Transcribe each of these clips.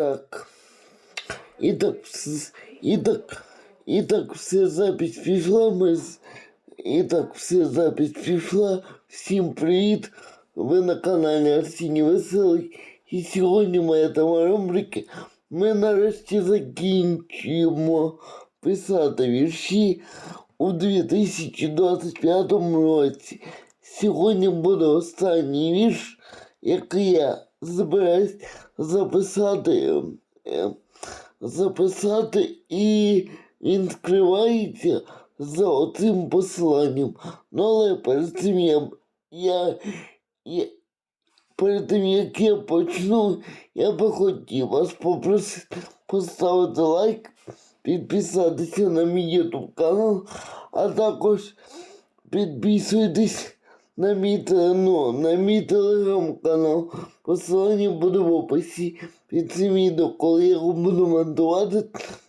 Так. І так, і так, і так все запись пішла. Ми. І так все запись пішла. Всім привіт! Ви на каналі Арсеній Веселий. І сьогодні моя тема рубрики. Ми нарешті закінчуємо писати вірші у 2025 році. Сьогодні буде останній вірш, який я збираюсь записати. е, записати і він скривається за оцим посланням. Ну але перед цим я, я, я перед тим як я почну, я би хотів вас попросити поставити лайк, підписатися на мій YouTube канал, а також підписуйтесь на мій, те- ну, на мій телеграм-канал. Посилання буде в описі під цим відео, коли я його буду монтувати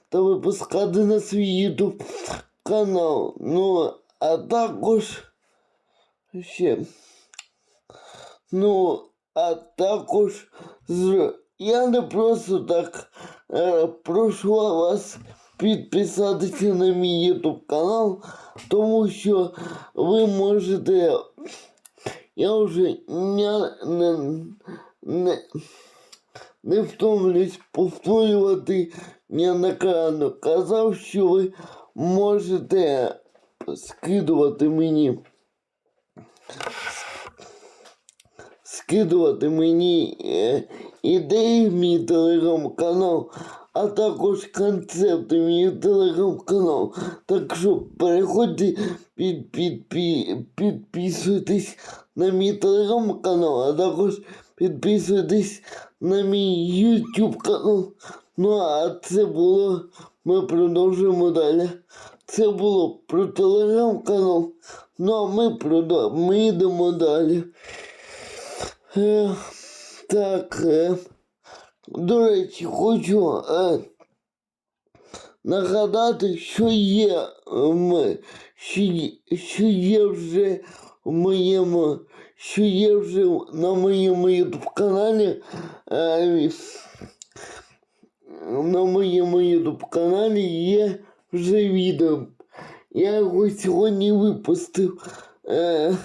та випускати на свій YouTube канал. Ну, а також ще. Ну, а також з... я не просто так е, прошу вас підписатися на мій YouTube канал, тому що ви можете. Я вже не, не, не, не втомлюсь повторювати неоднократно. Казав, що ви можете скидувати мені. Скидувати мені е, ідеї в мій телеграм-канал, а також концепти мій телеграм-канал. Так що переходьте, під, під, під, підписуйтесь на мій телеграм-канал, а також підписуйтесь на мій YouTube канал. Ну а це було. Ми продовжуємо далі. Це було про телеграм-канал. Ну а ми продов... ми йдемо далі. Е, так. Е, до речі, хочу е, нагадати, що є, е, ми, що, що є вже в моєму, що є вже на моєму YouTube каналі. Е, на моєму YouTube каналі є вже відео. Я його сьогодні випустив. Е,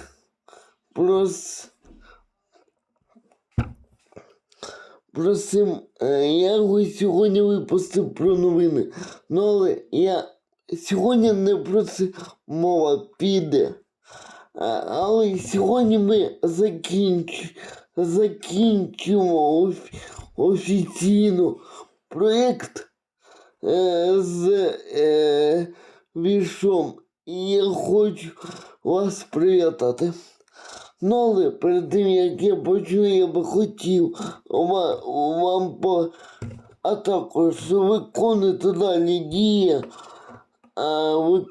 прос... Просим, е, я його сьогодні випустив про новини. Ну але я сьогодні не про це мова піде. Але сьогодні ми закінч... закінчимо оф... офіційно проєкт е, з е, віршом. І я хочу вас привітати. Але перед тим, як я почую, я би хотів ва- вам по... а також виконувати далі дії. А ви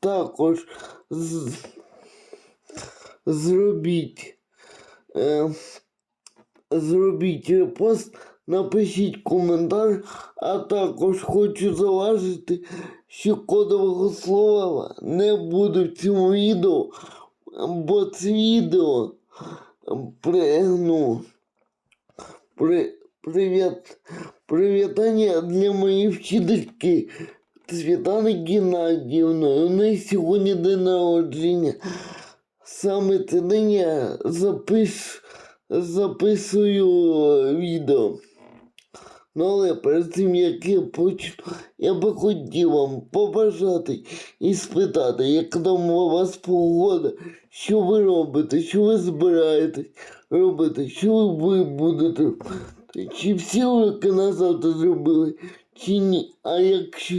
також з... зробіть. Е... Зробіть репост, напишіть коментар, а також хочу зауважити, що кодового слова не буде в цьому відео, бо це відео при, при, привіт, привітання для моєї вчительки Світлани Геннадіївни. У неї сьогодні день народження. Саме це день я запис, записую відео. Ну, але перед тим, як я почну, я би хотів вам побажати і спитати, як там у вас погода, що ви робите, що ви збираєтесь робити, що ви будете робити, чи всі уроки на завтра зробили, чи ні. А якщо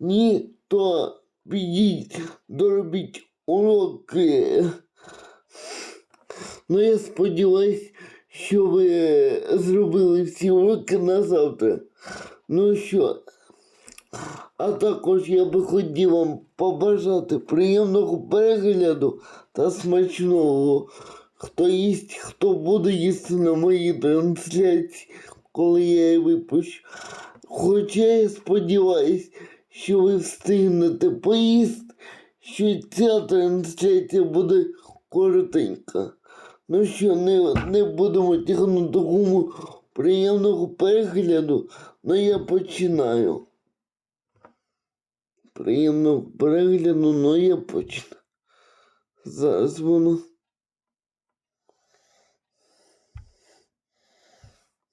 ні, то підіть, доробіть уроки. Ну, я сподіваюсь, що ви зробили всі уроки на завтра. Ну що, а також я би хотів вам побажати приємного перегляду та смачного. Хто їсть, хто буде їсти на моїй трансляції, коли я її випущу. Хоча я сподіваюсь, що ви встигнете поїсти, що ця трансляція буде коротенька. Ну що, не, не будемо тягнути гуму Приємного перегляду, ну я починаю. Приємного перегляду, ну я починаю. Зараз воно.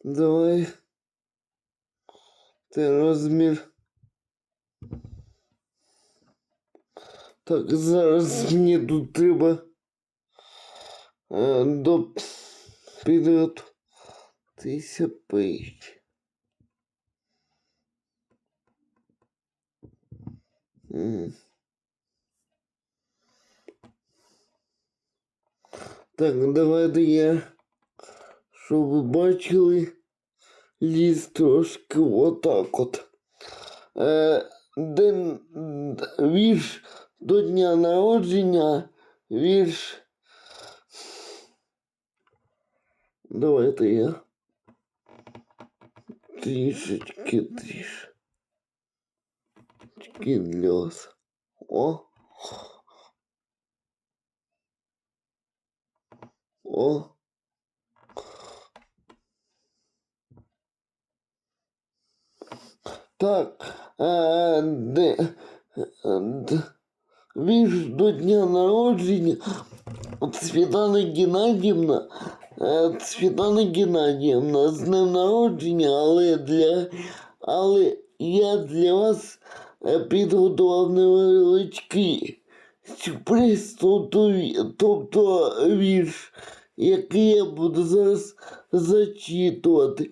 Давай. Це розмір. Так, зараз мені тут треба до підготуватися пить. Так, давайте я, щоб ви бачили, ліс трошки отак от. Е, день вірш до дня народження, вірш. Давайте я трішечки трішечки для вас. О. О. Так, е, де, е, д- вірш до дня народження от Світлана Геннадівна, е, Світлана Геннадівна, з днем народження, але для, але я для вас е, підготував невеличкий сюрприз, тобто, тобто вірш, який я буду зараз зачитувати.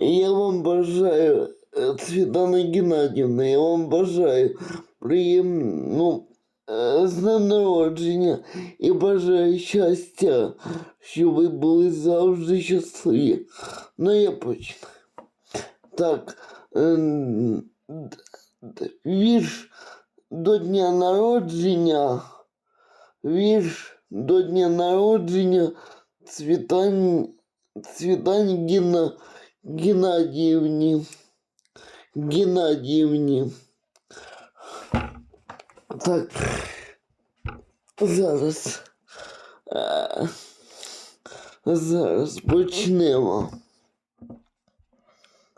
Я вам бажаю, е, Світлана Геннадівна, я вам бажаю приємно, ну, е, з днем народження і бажаю щастя, щоб ви були завжди щасливі. Ну, я починаю. Так, ем, д- д- вірш до дня народження, вірш до дня народження Цвітань, Цвітань Гена, Геннадіївні. Геннадіївні. Так, зараз. е, Зараз почнемо.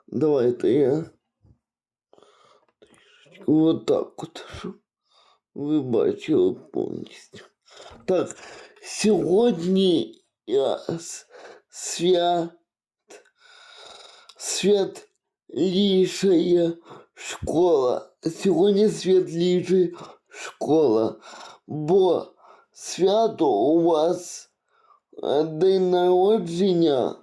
Давайте я. Вот так от, щоб ви бачили повністю. Так, сьогодні я с- свят, світлішая школа. Сьогодні світлішая школа, бо свято у вас е, день народження,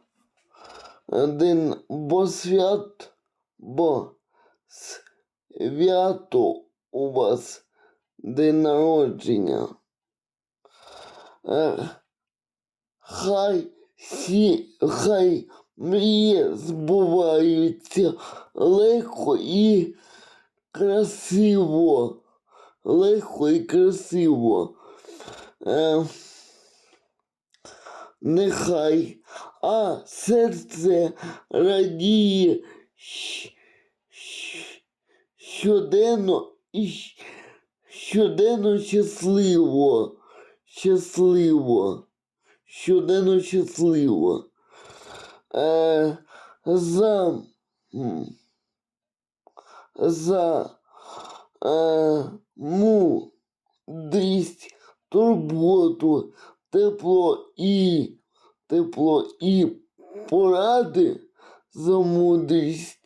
е, день, бо свят, бо свято у вас день народження. Е, Хай всі, хай мрії збуваються легко і красиво. Легко і красиво. Е, нехай, а серце радіє щоденно і щоденно щасливо. Щасливо. Щоденно щасливо. Е, за, за е, мудрість, турботу, тепло і тепло і поради за мудрість,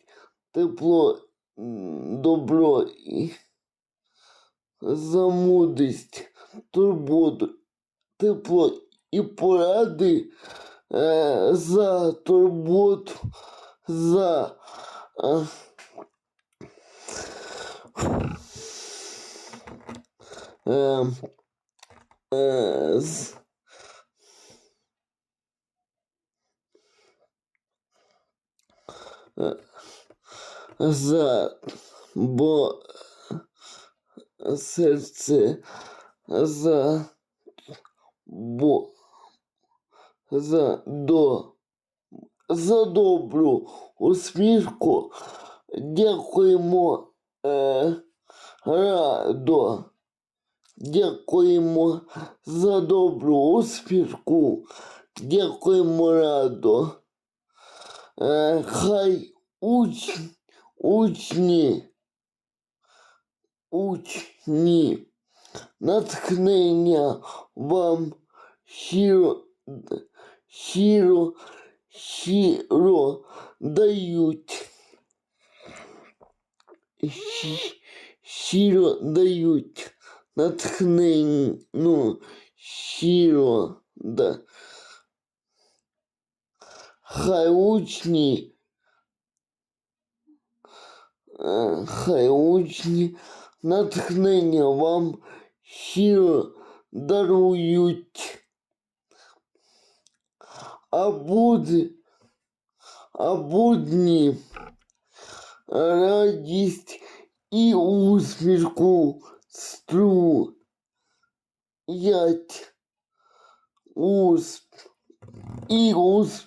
тепло, добро і за мудрість, турботу, тепло і поради е, за турботу, за е, е, е, з, е, бо серце за бо за до за добру усмішку дякуємо е, радо. Дякуємо за добру усмішку. Дякуємо радо. Е, хай уч, учні, учні, натхнення вам щиро, щиро, щиро дають. Щиро дають натхнення, ну, щиро, да. Хай учні, е, хай учні натхнення вам щиро дарують. А буде, а будні радість і усмішку стру. Ять усп і ус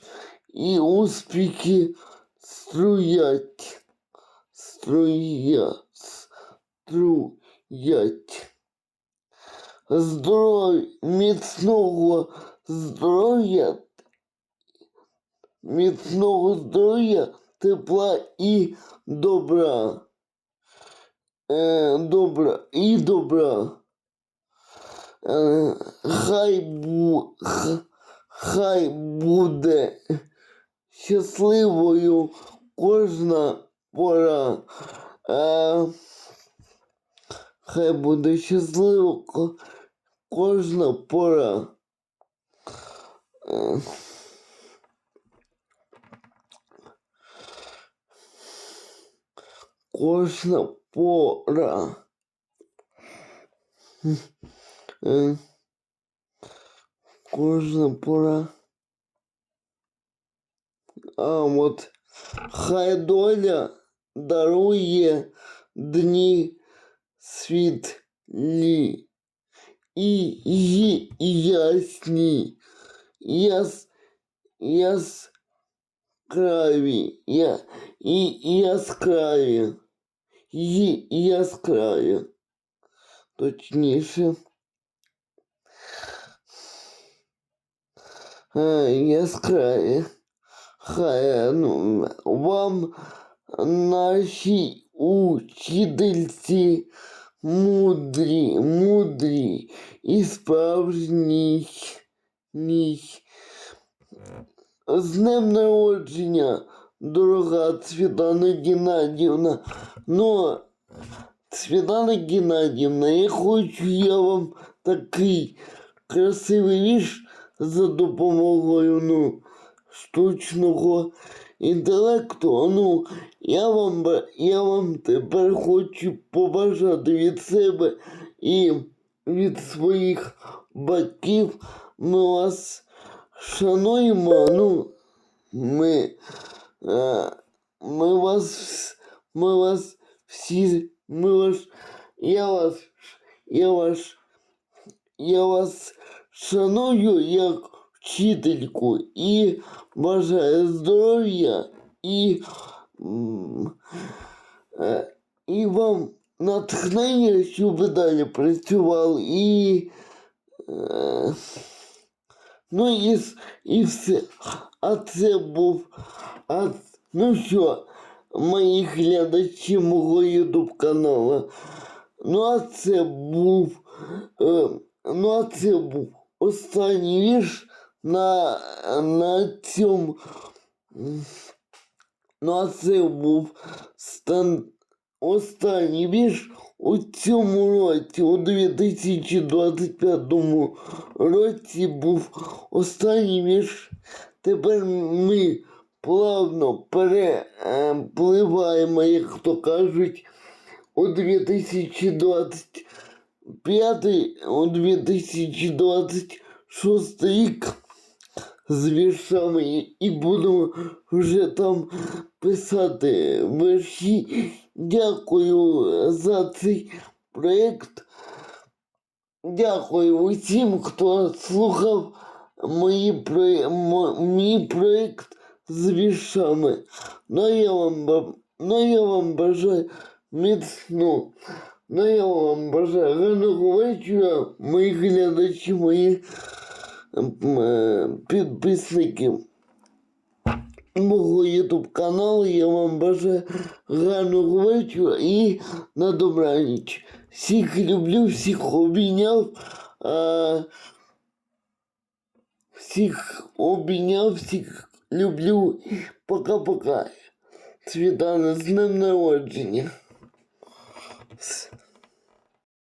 і успіхи струять, струя, струять. Здоров'я, міцного здоров'я, міцного здоров'я, тепла і добра. Е, добра і добра. Е, хай бу, х, хай буде щасливою кожна пора. Е, хай буде щаслива кожна пора. Е, кожна пора. Е, кожна пора. А от хай доля дарує дні світлі і, і, і ясні, яс, яскраві, я, і, і яскраві, і, і яскраві, точніше. А, яскраві. Хай ну, вам наші учительці мудрі, мудрі і справжні. ні. З днем народження, Дорога Світлана Геннадівна. Ну, Світлана Геннадівна, я хочу я вам такий красивий вірш за допомогою, ну, штучного інтелекту. Ну, я вам, я вам тепер хочу побажати від себе і від своїх батьків. Ми вас шануємо. Ну, ми, е, ми вас, вс- ми вас всі, ми вас, я вас, я вас, я вас шаную як вчительку і бажаю здоров'я і, м, е, і вам натхнення, щоб ви далі працювали і. Ну і, і все. А це був. А, ну що, мої глядачі мого ютуб каналу. Ну а це був. Е, ну а це був останній вірш на, на цьому. Ну а це був стан... останній вірш у цьому році, у 2025 році був останній вірш. Тепер ми плавно перепливаємо, як то кажуть, у 2025, у 2026 рік з віршами і буду вже там писати вірші. Дякую за цей проєкт. Дякую усім, хто слухав мої про... мій проєкт з віршами. Ну я вам, ну, я вам бажаю міцну. Ну я вам бажаю гарного вечора, мої глядачі, мої е, підписники. мого ютуб каналу. Я вам бажаю гарного вечора і на добраніч. Всіх люблю, всіх обійняв. А, всіх обійняв, всіх люблю. Пока-пока. Світана, з днем народження. С-